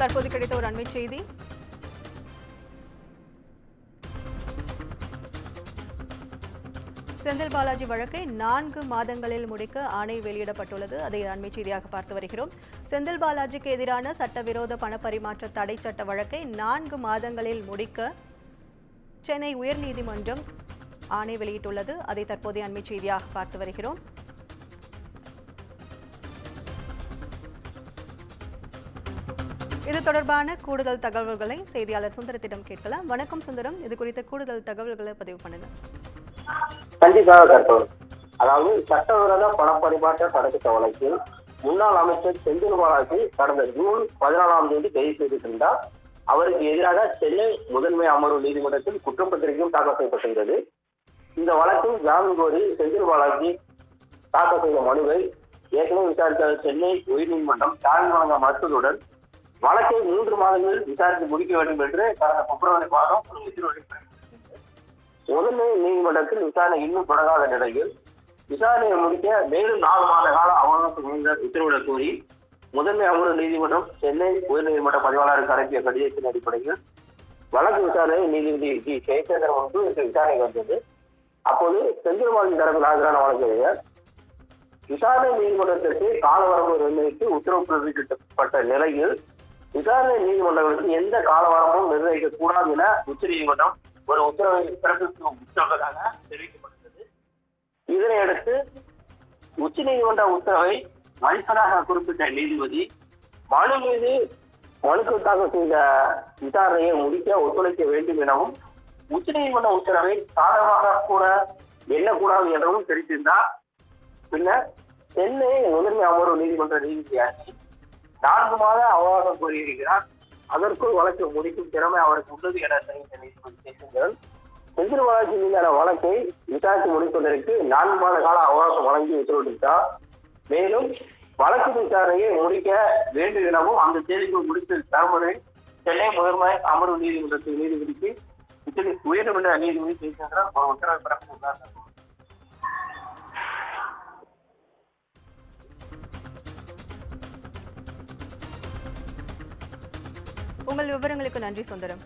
தற்போது கிடைத்த ஒரு அண்மை செய்தி. செந்தில் பாலாஜி வழக்கை நான்கு மாதங்களில் முடிக்க ஆணை வெளியிடப்பட்டுள்ளது. அதை அண்மை செய்தியாக பார்த்து வருகிறோம். செந்தில் பாலாஜிக்கு எதிரான சட்டவிரோத பணப்பரிமாற்ற தடை சட்ட வழக்கை நான்கு மாதங்களில் முடிக்க சென்னை உயர்நீதிமன்றம் ஆணை வெளியிட்டுள்ளது. அதை தற்போதைய அண்மை செய்தியாக பார்த்து வருகிறோம். இது தொடர்பான கூடுதல் தகவல்களை செய்தியாளர் சுந்தரத்திடம் கேட்கலாம். வணக்கம் சுந்தரம். இது குறித்த கூடுதல் தகவல்களை பதிவு பண்ணுங்க கண்டிப்பாக அதாவது சட்டவிரோத பணப்பரிமாற்ற தடுப்பு வழக்கில் முன்னாள் அமைச்சர் செந்தில் பாலாஜி கடந்த ஜூன் பதினாலாம் தேதி கைது செய்திருந்தார். அவருக்கு எதிராக சென்னை முதன்மை அமர்வு நீதிமன்றத்தில் குற்றப்பத்திரிகையும் தாக்கல் செய்யப்பட்டிருந்தது. இந்த வழக்கில் ஜாமீன் கோரி செந்தில் பாலாஜி தாக்கல் செய்த மனுவை ஏற்கனவே விசாரித்த சென்னை உயர்நீதிமன்றம் ஜாமீன் வழங்க மறுத்ததுடன் வழக்கை மூன்று மாதங்களில் விசாரித்து முடிக்க வேண்டும் என்று கடந்த பிப்ரவரி மாதம் ஒரு முதன்மை நீதிமன்றத்தில் விசாரணை இன்னும் தொடங்காத நிலையில் விசாரணையை முடிக்க மேலும் நாலு மாத கால அவகாசம் வழங்க உத்தரவிடக் கோரி முதன்மை அமர்வு நீதிமன்றம் சென்னை உயர்நீதிமன்ற பதிவாளருக்கு அனுப்பிய கடிதத்தின் அடிப்படையில் வழக்கு விசாரணை நீதிபதி ஜி ஜெயச்சந்திரன் முன்பு இந்த விசாரணை வந்தது. அப்போது செந்தில் தரப்பில் ஆஜரான வழக்கறிஞர் விசாரணை நீதிமன்றத்திற்கு காலவரம்பு நிர்ணயித்து உத்தரவு பிறப்பிக்கப்பட்ட நிலையில் விசாரணை நீதிமன்றங்களுக்கு எந்த காலவரமும் நிர்ணயிக்க கூடாது என உச்சநீதிமன்றம் ஒரு உத்தரவை பிறப்பித்து உத்தரவதாக தெரிவிக்கப்பட்டுள்ளது. இதனையடுத்து உச்சநீதிமன்ற உத்தரவை மதிப்பதாக குறிப்பிட்ட நீதிபதி மனு மீது மனுக்கள் தாக்கல் செய்த விசாரணையை முடிக்க ஒத்துழைக்க வேண்டும் எனவும் உச்சநீதிமன்ற உத்தரவை சாதகமாக கூட எண்ணக்கூடாது எனவும் தெரிவித்திருந்தார். பின்னர் சென்னை முதன்மை அமர்வு நீதிமன்ற நீதிபதியாகி நான்கு மாத அவகாசம் கோரியிருக்கிறார். அதற்குள் வழக்கு முடிக்கும் திறமை அவருக்கு உள்ளது என தெரிவித்த நீதிபதி செந்தில் பாலாஜி மீதான வழக்கை விசாரித்து முடிப்பதற்கு நான்கு மாத கால அவகாசம் வழங்கி உத்தரவிட்டார். மேலும் வழக்கு விசாரணையை முடிக்க வேண்டும் எனவும் அந்த தேதிக்குள் முடித்து தரமுறை சென்னை முதன்மை அமர்வு நீதிமன்றத்தின் நீதிபதிக்கு உச்ச- உயர்நீதிமன்ற நீதிபதி ஜெயசந்திரன் ஒரு உத்தரவை பிறப்பித்துள்ளார். உங்கள் விவரங்களுக்கு நன்றி சுந்தரம்.